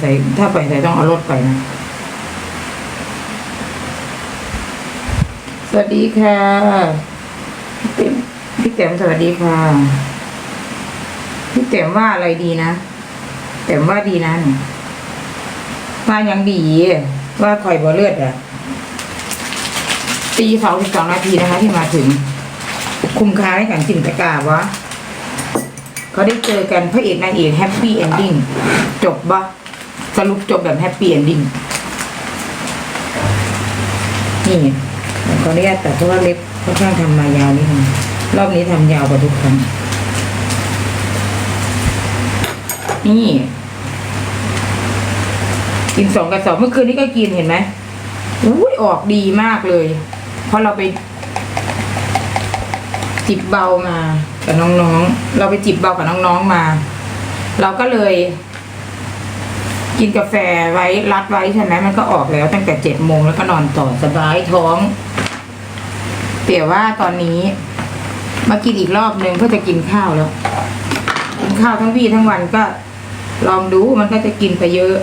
ใส่ถ้าไปใส่ต้องเอารถไปนะ สวัสดีค่ะพี่เต็มพี่เต็มสวัสดีค่ะ พี่เต็มว่าอะไรดีนะเต็มว่าดีนะเนี่ยว่ายังดี ว่าคอยบ่เลือดอะตีสองสิบสองนาทีนะคะ ที่มาถึง คุ้มค่าในการจินตกาวะเขาได้เจอกันพระเอกนางเอกแฮปปี้เอนดิ้งจบปะ สรุปจบแบบแฮปปี้เอนดิ้งนี่ขออนุญาตแต่เพราะว่าเล็บค่อนข้างทำมายาวนิดนึงรอบนี้ทำยาวกว่าทุกครั้งนี่ กินสองกระสอบเมื่อคืนนี้ก็กินเห็นไหมอุ้ยออกดีมากเลย เพราะเราไป จิบเบามากับน้องๆ เราไปจิบเบากับน้องๆมา เราก็เลย กินกาแฟไว้รัดไว้ใช่ไหมมันก็ออกแล้วตั้งแต่เจ็ดโมงแล้วก็นอนต่อสบายท้องแต่ว่าตอนนี้มากินอีกรอบหนึ่งเพื่อจะกินข้าวแล้ว กินข้าวทั้งวี่ทั้งวันก็ ลองดูมันก็จะกินไปเยอะ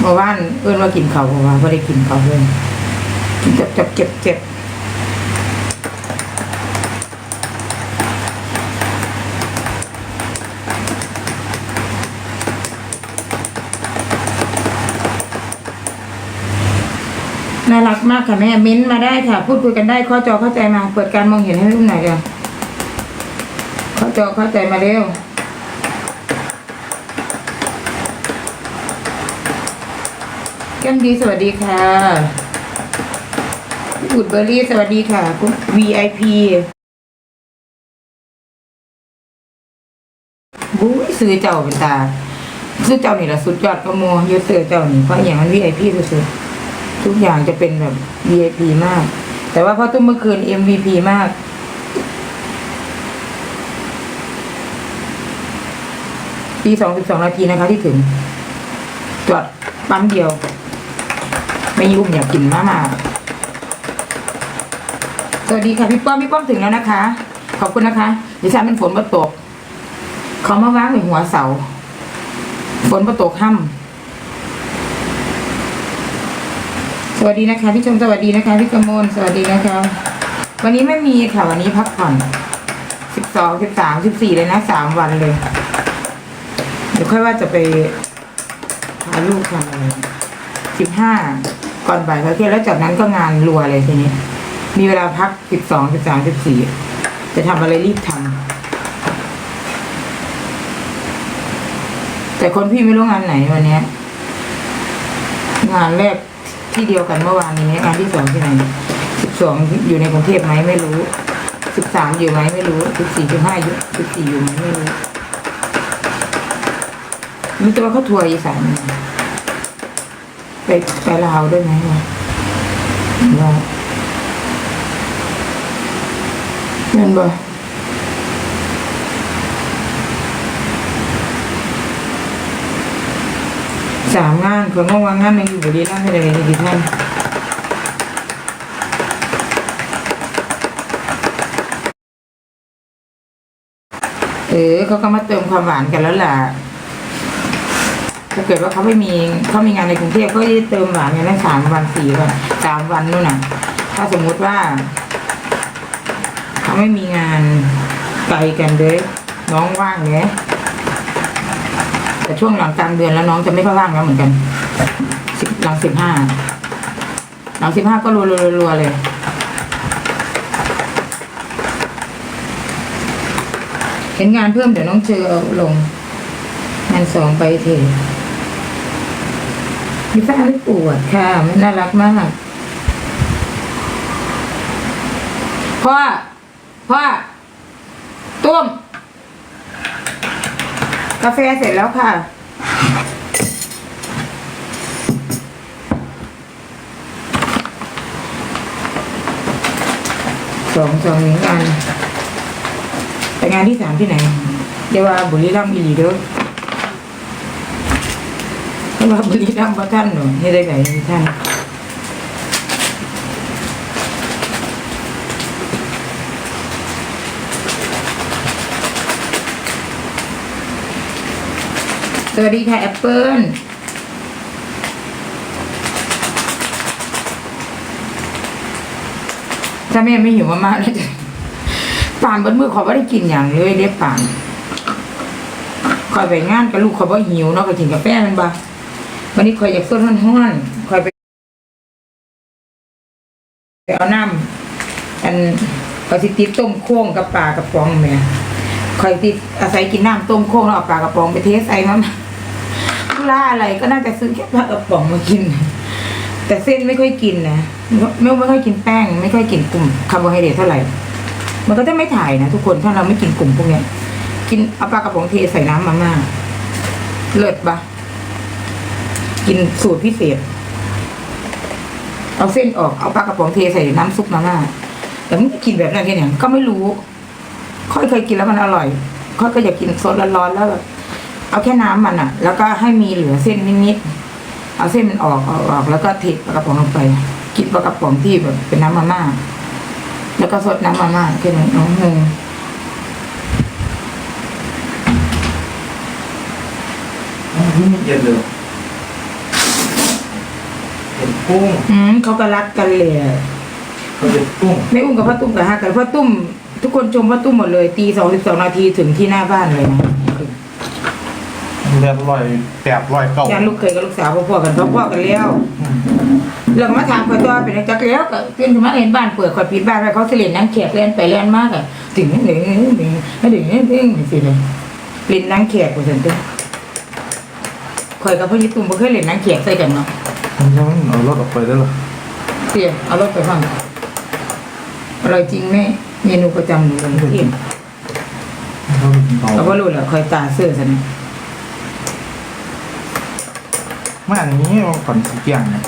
เมื่อวานเอื้อนว่ากินเขาวเพราะว่าไม่ได้กินเขาวเลยกินเจ็บเจ็บเจ็บเจ็บ น่ารักมากค่ะแม่เม้นมาได้ค่ะ พูดคุยกันได้ข้อจอเข้าใจมา เปิดการมองเห็นให้ลูกหน่อยเดียวข้อจอเข้าใจมาเร็วแก้มดีสวัสดีค่ะอุดเบอร์รี่สวัสดีค่ะคุณ VIP บุ้ยซื้อเจ้าเป็นตา ซื้อเจ้านี่แหละสุดยอดก็โมเยอะซื้อเจ้านี่เพราะอย่างมัน VIP สุดๆ ทุกอย่างจะเป็นแบบ VIP มาก แต่ว่าพอตุ้มเมื่อคืน MVP มาก ปีสองสิบสองนาทีนะคะที่ถึง จอดปั๊มเดียว ไม่ยุ่มอยากกินมากมาสวัสดีค่ะพี่ป้อมพี่ป้อมถึงแล้วนะคะ ขอบคุณนะคะดิฉันเป็นฝนมาตก เขามาว่างในหัวเสา ฝนมาตกค่ำส วัสดีนะคะพี่ชมสวัสดีนะคะพี่กมลสวัสดีนะคะ วันนี้ไม่มีค่ะวันนี้พักผ่อนสิบสองสิบสามสิบสี่เลยนะสามวันเลย เดี๋ยวค่อยว่าจะไปพาลูกทำอะไรสิบห้าก่อนบ่ายเขาเที่ยงแล้วจากนั้นก็งานรัวเลยทีนี้ มีเวลาพักสิบสองสิบสามสิบสี่จะทำอะไรรีบทำแต่คนพี่ไม่รู้งานไหนวันนี้งานแรก ที่เดียวกันเมื่อวานนี้งานที่สองที่ไหนสิบสองอยู่ในกรุงเทพไหมไม่รู้สิบสามอยู่ไหมไม่รู้สิบสี่สิบห้าอยู่สิบสี่อยู่ไหมไม่รู้มีตัวเขาทัวร์อีสานไปไปลาวด้วยไหมวะว่าเงินบ่ สามงานคนงว่างานหนึ่งอยู่บุรีรัมย์ให้เลยดีท่านเออเขาก็มาเติมความหวานกันแล้วล่ะถ้าเกิดว่าเขาไม่มีเขามีงานในกรุงเทพก็จะเติมหวานกันได้สามวันสี่วันสามวันนู่นน่ะ ถ้าสมมุติว่าเขาไม่มีงานไกลกันเลยน้องว่างเนี้ย แต่ช่วงหลังกลางเดือนแล้วน้องจะไม่ค่อยว่างแล้วเหมือนกันหลังสิบห้าหลังสิบห้าก็รัวๆๆเลย เห็นงานเพิ่มเดี๋ยวน้องเจอเอาลง งานสองไปเถอะลิซ่าไม่ปวดค่ะมันน่ารักมากพ่อพ่อตุ้ม กาแฟเสร็จแล้วค่ะ สองสองหนึ่งงานแต่งานที่สามที่ไหน เดี๋ยวว่าบุรีรัมย์อีหลีเด้อเพราะว่าบุรีรัมย์พระท่านหนูนี่ได้ไงท่าน สวัสดีค่ะแอปเปิลถ้าแม่ไม่หิวมากๆแล้วจะป่านบนมือขอว่าได้กินอย่างเลยเรียป่านคอยไปงานกับลูกขอยว่าหิวเนาะก็กินกาแฟมันบ่วันนี้คอยอยากส้นห้อนๆคอยไปไปเอาน้ำอันเอาสิติต้มโค้งกับปลากระป๋องแม่คอยติอาศัยกินน้ำต้มโค้งแล้วเอาปลากระป๋องไปเทใส่มา ธุระอะไรก็น่าจะซื้อแค่ปลากระป๋องมากิน แต่เส้นไม่ค่อยกินนะไม่ไม่ค่อยกินแป้ง ไม่ค่อยกินกลุ่มคาร์โบไฮเดรตเท่าไหร่ มันก็จะไม่ถ่ายนะทุกคนถ้าเราไม่กินกลุ่มพวกเนี้ย กินเอาปลากระป๋องเทใส่น้ำมาม่าเลิศปะกินสูตรพิเศษ เอาเส้นออกเอาปลากระป๋องเทใส่น้ำซุปมาม่าแต่มันกินแบบนั้นแค่เนี่ยก็ไม่รู้ ค่อยเคยกินแล้วมันอร่อย ค่อยก็อยากกินซดร้อนๆแล้วแบบ เอาแค่น้ำมันอะแล้วก็ให้มีเหลือเส้นนิดๆเอาเส้นมันออกเอาออกแล้วก็เทปลากระป๋องลงไปกินปลากระป๋องที่แบบเป็นน้ำมาม่าแล้วก็สดน้ำมาม่าแค่นั้นน้องงงนี่เย็นเลยเห็นกุ้งอืมเขาก็รักกันเลยอะเขาเห็นกุ้งแม่อุ้มกับพ่อตุ้มกับฮักกันพ่อตุ้มทุกคนชมพ่อตุ้มหมดเลยตีสองสิบสองนาทีถึงที่หน้าบ้านเลยนะ เรียบร้อยแตบร้อยเก่าญาติลูกเคยกับลูกสาวพ่อๆกันพ่อๆกันแล้วเรื่องมาถามคอยตัวเป็นจักแล้วก็ขึ้นมาเห็นบ้านเปิดคอยปิดบ้านไว้เขาเสลียนนั่งแขกเล่นไปเล่นมากอะถึงหนึ่งหนึ่งหนึ่งไม่ถึงหนึ่งหนึ่งสิเลยเล่นนั่งแขกกูสันติคอยกับพ่อยิ่ตุ้มบ่เคยเล่นนั่งแขกใส่กันเนาะมันยังเอารถออกไปได้หรอเสียเอารถไปฟังอร่อยจริงแม่เมนูประจำหนูเลยที่เราไปกินต่อเราก็รู้แหละคอยตาเสื้อสัน มาอันนี้เอาก่อนสิเกี่ยงเนี่ย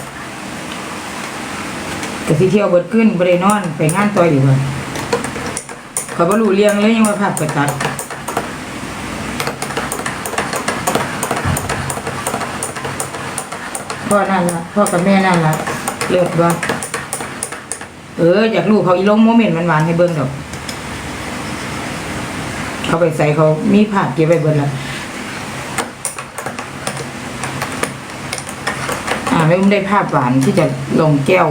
แต่สิเที่ยวเบิดขึ้นบริโนอนไปงานต่อยดีกว่าขอบ่รู้เรื่องเลยยังว่าภาพไปตัดพ่อนั่นละพ่อกับแม่นั่นละเลิศบ่เอออยากรู้เขาอีลงโมเมนต์มันหวานๆให้เบิ่งดอก เขาไปใส่เขามีภาพเก็บไว้เบิ่งละ อ่าไม่อุ้มได้ภาพหวานที่จะลงแก้ว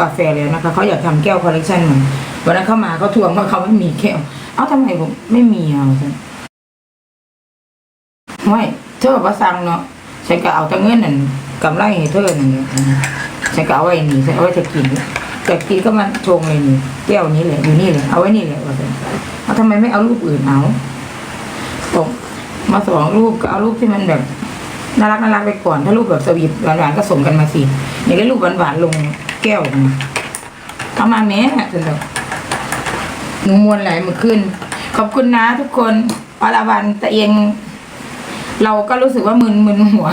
กาแฟเลยนะคะเขาอยากทำแก้วคอลเลกชันเหมือนวันนั้นเข้ามาเขาทวงว่าเขาไม่มีแก้ว เอ้าทำไมผมไม่มีอะฉันไม่เธอบอกว่าสั่งเนาะฉันก็เอาแต่เงินนั่นกำไรให้เธอนั่นเนี่ยฉันก็เอาไว้นี่ฉันเอาไว้จะกินจะกินก็มาชงเลยนี่แก้วนี้เลยอยู่นี่เลยเอาไว้นี่เลยว่าฉันเอาทำไมไม่เอารูปอื่นเอาตกมาสองรูปก็เอารูปที่มันแบบ น่ารักน่ารักไปก่อน ถ้ารูปแบบสวีทหวานๆก็ส่งกันมาสิอยากได้รูปหวานๆลงแก้วนะเอามาแม่จนแบบหนูมวนไหลมื่อคืนขอบคุณนะทุกคนอรวันแต่เอง เราก็รู้สึกว่ามึนมึนหัว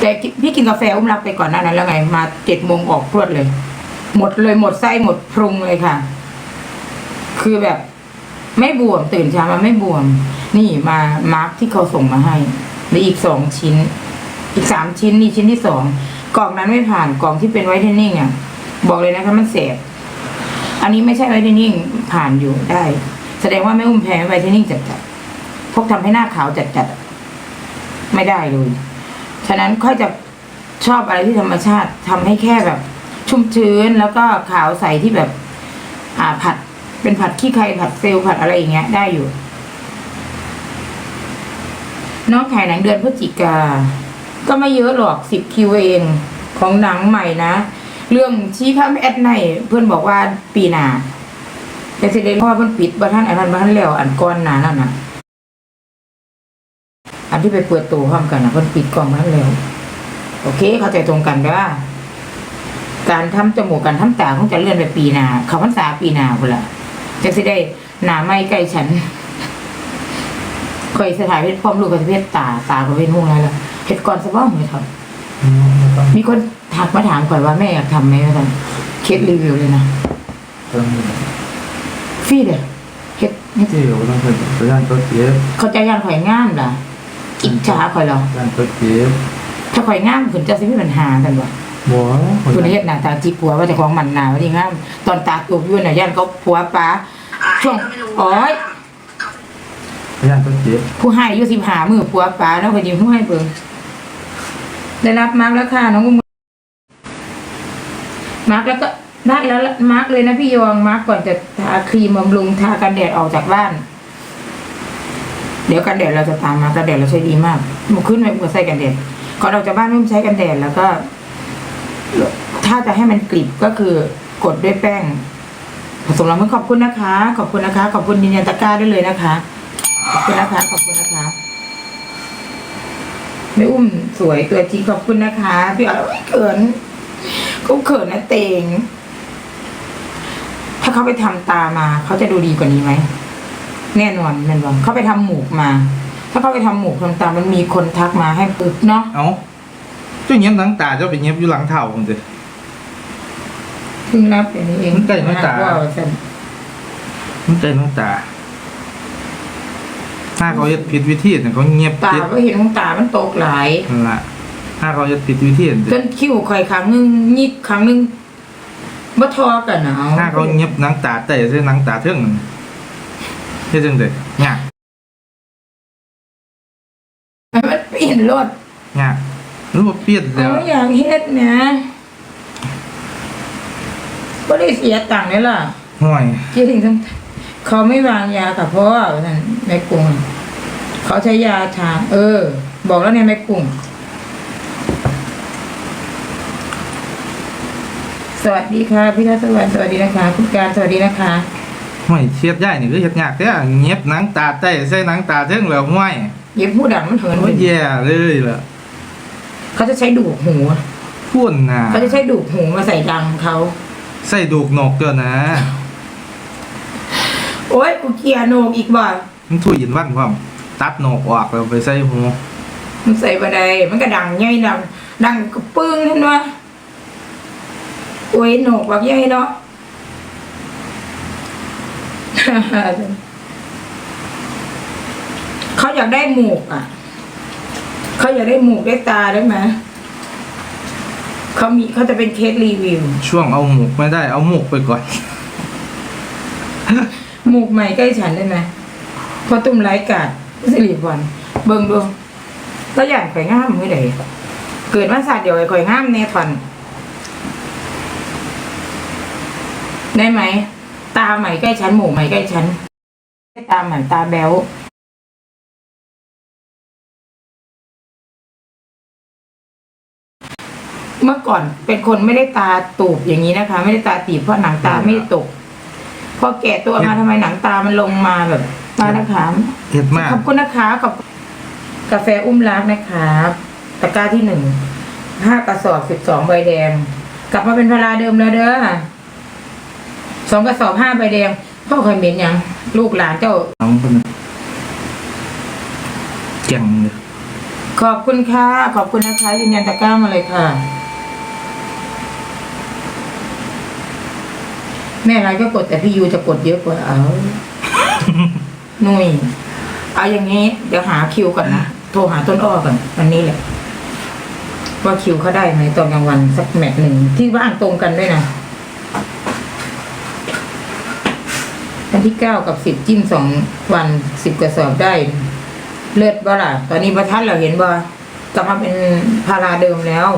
แต่พี่กินกาแฟอุ้มรับไปก่อนหน้านั้นแล้วไง มาเจ็ดโมงออกพรวดเลย หมดเลยหมดไส้หมดพรุงเลยค่ะ คือแบบ ไม่บวมตื่นเช้ามาไม่บวม นี่มามาร์คที่เขาส่งมาให้ หรืออีกสองชิ้น อีกสามชิ้นนี่ชิ้นที่สองกล่องนั้นไม่ผ่านกล่องที่เป็นไวท์เทนนิ่งอะ บอกเลยนะคะมันเสบอันนี้ไม่ใช่ไวท์เทนนิ่งผ่านอยู่ได้ แสดงว่าไม่อุ้มแพ้ไวท์เทนนิ่งจัดๆพวกทำให้หน้าขาวจัดๆไม่ได้เลยฉะนั้นค่อยจะชอบอะไรที่ธรรมชาติทำให้แค่แบบ ชุ่มชื้นแล้วก็ขาวใสที่แบบ อ่าผัดเป็นผัดขี้ไข่ผัดเซลล์ผัดอะไรอย่างเงี้ยได้อยู่ น้องถ่ายหนังเดือนพฤศจิกา ก็ไม่เยอะหรอกสิบคิวเองของหนังใหม่นะ เรื่องชี้ข้ามแอดไนเพื่อนบอกว่าปีหนาแต่สิเดนเพราะว่าเพื่อนปิดบัท่านอันนั้นบัท่านแล้วอันก้อนหนานั่นนะอันที่ไปเปิดตัวพร้อมกันนะเพื่อนปิดกล่องบัท่านแล้ว โอเค เข้าใจตรงกันเด้อการทำจมูกการทำตาคงจะเลื่อนไปปีหนาเขาพรรษาปีหนาพุ่นละจะสิได้หนาไม่ใกล้ฉัน เคยสถานเพชรพร้อมลูกกับเพชรตาตาก็เป็นห่วงอะไรล่ะเห็ดก่อนสะบ้องไหมครับมีคนทักมาถามก่อนว่าแม่อยากทำไหมว่าทำเคสรีวิวเลยนะเติมฟรีเลยเฮ็ดนี่เดี๋ยวต้องเป็นตัวย่านตัวเจี๊ยบเขาใจยานข่อยงามล่ะอิจฉาข่อยเหรอย่านตัวเจี๊ยบถ้าข่อยงามคุณจะสิมีปัญหากันบ่บัวคนคุณเฮ็ดหน้าตาจีปัวว่าแต่ของมันหนาว่าดีงามตอนตาตัวอยู่น่ะย่านเขาผัวป้าช่วงโอ้ย ย่านต้นเจ็บผู้ให้อายุสิบหามือปัวป๋าแล้วก็ยิ้มผู้ให้เบิ่งได้รับมาร์กแล้วค่ะน้องกุ้งมาร์กแล้วก็ได้แล้วมาร์กเลยนะพี่ยองมาร์กก่อนจะทาครีมบำรุงทากันแดดออกจากบ้าน เดี๋ยวกันแดดเราจะตามมากันแดดเราใช้ดีมากหมูขึ้นไปเมื่อใส่กันแดดก่อนออกจากบ้านไม่ใช้กันแดดแล้วก็ ถ้าจะให้มันกริบก็คือกดด้วยแป้งผสมลำมือขอบคุณนะคะ ขอบคุณนะคะ ขอบคุณยืนยันตะกร้าได้เลยนะคะ ขอบคุณนะคะ ขอบคุณนะคะแม่อุ้มสวยตัวจริงขอบคุณนะคะ พี่อ๋อยเขินก็เขินนะเตง ถ้าเขาไปทำตามา เขาจะดูดีกว่านี้ไหม แน่นอนแน่นอนเขาไปทำหมูกมา ถ้าเขาไปทำหมูกทำตา มันมีคนทักมาให้ปึ๊บเนาะ เอ้าเจ้าเงียบหลังตาเจ้าไปเงียบอยู่หลังเท้าผมสิเพิ่งรับอย่างนี้เองมันใกล้หน้าตาว่าฉันมันใจหลังตา ถ้าเขาจะผิดวิธีเนี่ยเขาเงียบตาปิดก็เห็นของตามันตกหลายนั่นละถ้าเขาจะผิดวิธีจเนี่ยนคิ้วคอยครั้งหนึงยิกครั้งหนึงบ่ทอกันนะเอาถ้าเขาเงียบหนังตาแต่ใช่หนังตาเทิงนั่นเฮ็ดจังได๋ยากมันเปลี่ยนรถยากหรือว่าเปลี่ยนเอาแล้วอยากเฮ็ดนะก็ได้เสียตังค์เลยล่ะห่วย เจ๊ถึงต้อง เขาไม่วางยาค่ะเพราะว่าท่านแม่กุ้งเขาใช้ยาชาเออ บอกแล้วเนี่ยแม่กุ้งสวัสดีค่ะพี่ทัศวรรณสวัสดีนะคะคุณการสวัสดีนะคะห่วยเชียดใหญ่นี่คือเฮ็ดยากแต่เงียบหนังตาแต่ใส่หนังตาเทิงแล้วห่วยเย็บผู้ดังมันเหินโอ้ยแย่เลยล่ะเขาจะใช้ดูกหูพุ่นน่ะเขาจะใช้ดูกหูมาใส่ดังเขาใส่ดูกนกเด้อนะ โอ๊ยกูเกลียร์โหนกอีกบ่ามันถุยยินวันพร้อมตัดนกออกแล้วไปใส่หูมันใส่บันไดมันก็ดังใหญ่ดังดังกระปึ้งเห็นวะโอ้ยโหนกบักใหญ่เนาะ เขาอยากได้หมูกอะ เขาอยากได้หมูกได้ตาได้ไหมเขามีเขาจะเป็นเคสรีวิว ช่วงเอาหมูกไม่ได้เอาหมูกไปก่อน หมูกใหม่ใกล้ฉันได้ไหมพอตุ้มไร้กาดสิริพรเบิ่งดูก็อย่ากไปง่ามมื่อใดเกิดมาศาสตร์เดียวไอ้ข่อยง่ามเนทอนได้ไหม ตาใหม่ใกล้ฉันหมูใหม่ใกล้ฉันตาใหม่ตาแบ๊วเมื่อก่อนเป็นคนไม่ได้ตาตูบอย่างนี้นะคะ ไม่ได้ตาตีบเพราะหนังตาไม่ตก พอแก่ตัวมาทำไมหนังตามันลงมาแบบมานะคะเฮ็ดมากขอบคุณนะคะขอบกาแฟอุ้มรักนะครับ ตะกร้าที่หนึ่งห้ากระสอบสิบสองใบแดง กลับมาเป็นเวลาเดิมแล้วเด้อสองกระสอบห้าใบแดงพ่อเคยเห็นยัง ลูกหลานเจ้าน้องคนนึงเก่งเลยขอบคุณค่ะ ขอบคุณนะคะยืนยันตะกร้ามาเลยค่ะ แม่ไรก็กดแต่พี่ยูจะกดเยอะกว่าเอานุยเอาอย่างนี้ เดี๋ยวหาคิวก่อนนะ โทรหาต้นอ้อก่อนวันนี้แหละ ว่าคิวเขาได้ไหมตอนกลางวันสักแมตช์หนึ่งที่ว่างตรงกันด้วยนะวันที่เก้ากับสิบจิ้มสองวันสิบกระสอบได้ เลิศบ่ล่ะ ตอนนี้ประทัดเราเห็นบ่กลับมาเป็นพาราเดิมแล้ว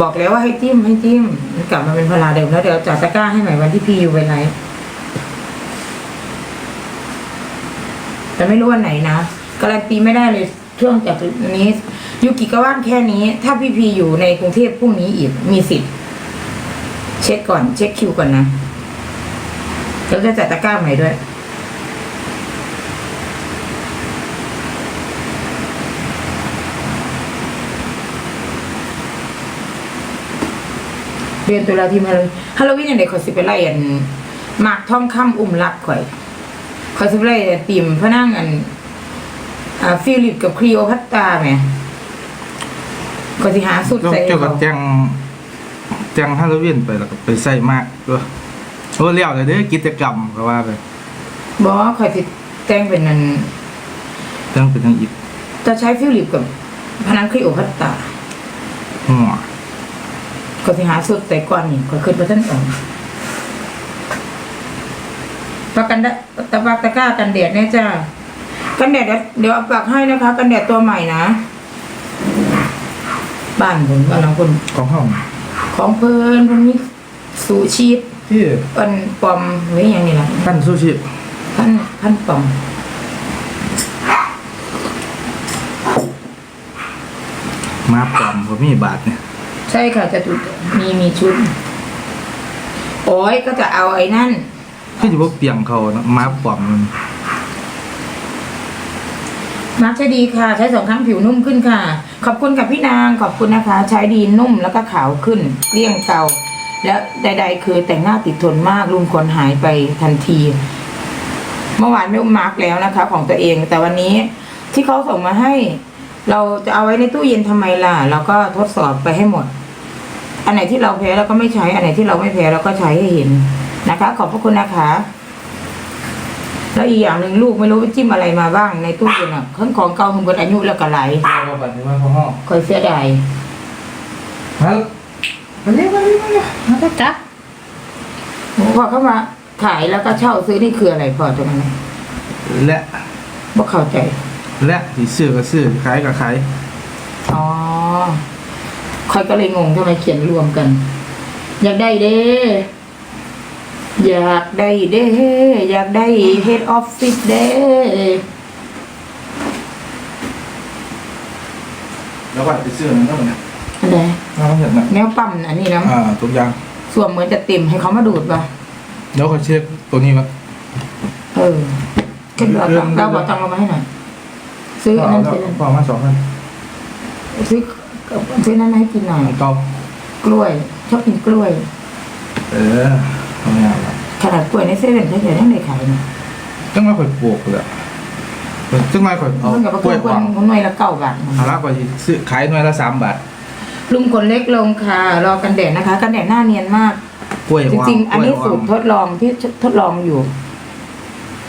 บอกแล้วว่าให้จิ้มให้จิ้มมันกลับมาเป็นพาราเดิมแล้วเดี๋ยวจัดตะกร้าให้ใหม่วันที่พี่อยู่ไปไลฟ์แต่ไม่รู้วันไหนนะการันตีไม่ได้เลยช่วงจากนี้ยูกิก็ว่างแค่นี้ ถ้าพี่พีอยู่ในกรุงเทพพรุ่งนี้อีกมีสิทธิ์เช็คก่อน เช็คคิวก่อนนะแล้วจะจัดตะกร้าใหม่ด้วย ดือนตุลาทีมฮาโลวีนฮาโลวีนอย่างเด็กขอยสิไปไล่อันหมากทองคำอุ้มรักข่อยขอยสิไปไล่ตีมพระนั่งอันอ่าฟิลิปกับคลีโอพัตตราแหมขอยสิหาสุดแล้วใส่เกี่ยวกับเขาแจงแจงฮาโลวีนไปแล้วก็ไปใส่มากด้วยโอ้เลี้ยวเลยเด้อกิจกรรมก็ว่าไปบอกว่าข่อยสิแต่งเป็นนันแจังเป็นทางอีกจะใช้ฟิลิปกับพนังคลีโอพัตตราหัว ขอยสิหาสุดใส่ก่อนนี่ขอยขึ้นไปท่านสองไปปากกันดะตะปากตะกร้ากันแดดเนี่ยจ้ากันแดดเดี๋ยวเดี๋ยวเอาปากให้นะคะ กันแดดตัวใหม่นะ บ้านผมบ้านเราคนของห้อง ของเพิ่นเพิ่นมีสูชีตที่อันปอมไว้อย่างนี้ล่ะขั้นซูชิพันพันปอมมาปลอมผมมีบาทเนี่ย ใช่ค่ะจะจุดมีมีชุด โอ้ยก็จะเอาไอ้นั่นคือจะว่าเปลียงเขาเนอะมาปลอมมันมาร์คใช้ดีค่ะ ใช้สองครั้งผิวนุ่มขึ้นค่ะ ขอบคุณกับพี่นางขอบคุณนะคะ ใช้ดีนุ่มแล้วก็ขาวขึ้นเกลี้ยงเกาแล้วใด ๆ คือแต่งหน้าติดทนมากรุมขนหายไปทันที เมื่อวานไม่มาร์กแล้วนะคะ ของตัวเอง แต่วันนี้ที่เขาส่งมาให้ เราจะเอาไว้ในตู้เย็นทำไมล่ะ เราก็ทดสอบไปให้หมด อันไหนที่เราแพ้เราก็ไม่ใช้ อันไหนที่เราไม่แพ้เราก็ใช้ให้เห็นนะคะ ขอบพระคุณนะคะ แล้วอีกอย่างหนึ่งลูกไม่รู้ไปจิ้มอะไรมาบ้างในตู้เย็นอะเครื่องของเก่าของเบิดอายุแล้วก็ไหลเราบัตรที่ว่าของห้องคอยเสียดายมามาเรียกมาเรียกมาเรียกมาก็จ้ะพอเข้ามาขายแล้วก็เช่าซื้อนี่คืออะไรพอตรงนั้นและบ่เข้าใจ และที่ซื้อก็ซื้อขายก็ขายอ๋อ คอยก็เลยงงทำไมเขียนรวมกัน อยากได้เด้อยากได้เด้อยากได้เฮดออฟฟิศเด้แล้วก็ไปซื้อนั่นก็เหมือนกันอะไรเราเห็นนะแนวปั๊มอันนี้นะอ่าทุกอย่างส่วนเหมือนจะเต็มให้เขามาดูดป่ะแล้วก็เช็คตัวนี้มาเออขึ้นเราตังค์เราบอกตังค์เรามาให้หน่อยซื้ออันนั้นซื้ออันนั้นพอมาสองพันซื้อ ซื้อนั้นให้กินหน่อยก้ากล้วย ชอบกินกล้วย เออทำงานละขนาดกล้วยในเซเว่นเขาจะได้ขายนะจังม่ค่อยปลูกเลยจังไม่ค่อยเอากับกล้วยกล้วงคนหน่วยละเก้าบาทเอาละกว่าซื้อขายหน่วยละสามบาทลุงคนเล็กลงค่ะ รอกันแดดนะคะ กันแดดหน้าเนียนมาก กล้วยจวางริงๆ อันนี้กล้สูยตรวางทดลองที่ทดลองอยู่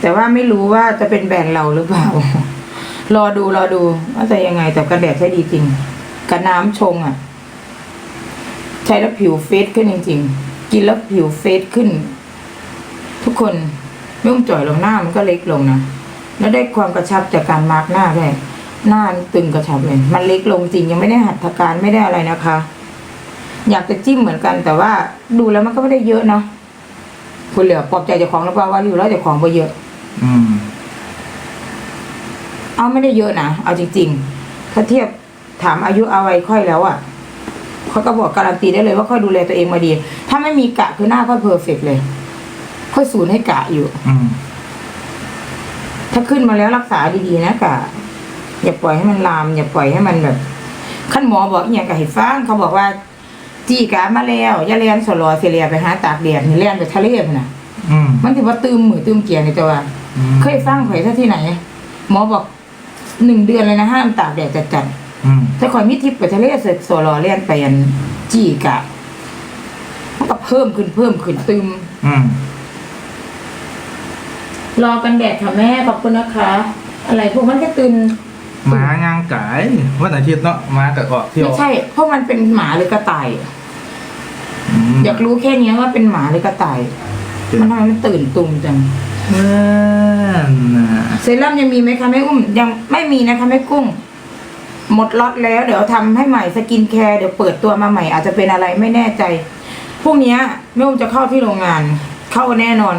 แต่ว่าไม่รู้ว่าจะเป็นแบรนด์เราหรือเปล่า รอดูรอดูว่าจะยังไงแต่กันแดดใช้ดีจริง กับน้ำชงอะ ใช้แล้วผิวเฟซขึ้นจริง ๆ กินแล้วผิวเฟซขึ้น ทุกคนไม่ต้องจ่อยลงหน้ามันก็เล็กลงนะแล้วได้ความกระชับจากการมาร์กหน้าด้วยหน้าตึงกระชับเลย มันเล็กลงจริงยังไม่ได้หัตถการไม่ได้อะไรนะคะอยากจะจิ้มเหมือนกันแต่ว่าดูแล้วมันก็ไม่ได้เยอะเนาะคุณเหลือปลอบใจเจ้าของหรือเปล่าว่าอยู่แล้วเจ้าของไปเยอะ อืม เอาไม่ได้เยอะนะเอาจริง ๆ ถ้าเทียบ ถามอายุเอาไว้ค่อยแล้วอะ่ะเขาก็บอกการันตีได้เลยว่าค่อยดูแลตัวเองมาดี ถ้าไม่มีกะคือหน้าค่อยเพอร์เฟกเลย ค่อยศูนย์ให้กะอยู่ อืมถ้าขึ้นมาแล้วรักษาดีๆนะกะ อย่าปล่อยให้มันลาม อย่าปล่อยให้มันแบบขั้นหมอบอกอหย่างกับเห็ดฟ้างเขาบอกว่า จีกะมาแล้วอย่าเลียนสลอเสียเลียไปหาตากแดดนี่เลียนไปทะเลพุ่นน่ะ อืมมันถือว่าตืมมือตืมเกียร์ในตัวอืมเคยฟังข่อยซะที่ไหน หมอบอกหนึ่งเดือนเลยนะห้ามตากแดดจัด อืมๆแต่ข่อยมีทิพย์ไปทะเลเสร็จโซลอเลียนไปอันจีกะมันก็เพิ่มขึ้นเพิ่มขึ้นตืมอืมรอกันแดดค่ะแม่ขอบคุณนะคะ อะไรพวกมันก็ตื่นหมางางกายวันอาทิตย์เนาะหมากับเกาะเที่ยวไม่ใช่ เพราะมันเป็นหมาหรือกระต่าย อืมอยากรู้แค่เนี้ยว่าเป็นหมาหรือกระต่าย มันทำไมมันตื่นตุ่มจัง นั่นน่ะเซรั่มยังมีไหมคะแม่อุ้มยังไม่มีนะคะแม่กุ้ง หมดล็อตแล้วเดี๋ยวทำให้ใหม่สกินแคร์เดี๋ยวเปิดตัวมาใหม่ อาจจะเป็นอะไรไม่แน่ใจพรุ่งเนี้ยแม่อุ้มจะเข้าที่โรงงาน เข้าแน่นอน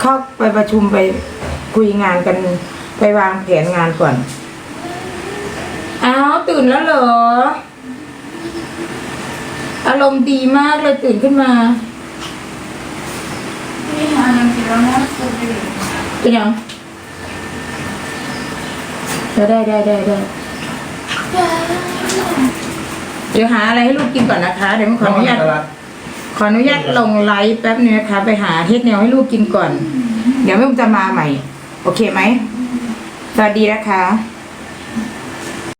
เข้าไปประชุมไปคุยงานกันไปวางแผนงานก่อนอ้าวตื่นแล้วเหรอ อารมณ์ดีมากเลยตื่นขึ้นมานี่หาหนังสือแล้วนะสุดเลยเป็นยังได้ได้ได้ได้ได้ เดี๋ยวหาอะไรให้ลูกกินก่อนนะคะ เดี๋ยวขออนุญาตตลดขออนุญาตลงไลฟ์แป๊บนึงนะคะ ไปหาเทสแนวให้ลูกกินก่อน เดี๋ยวแม่อุ้มจะมาใหม่ โอเคไหมสวัสดีนะคะ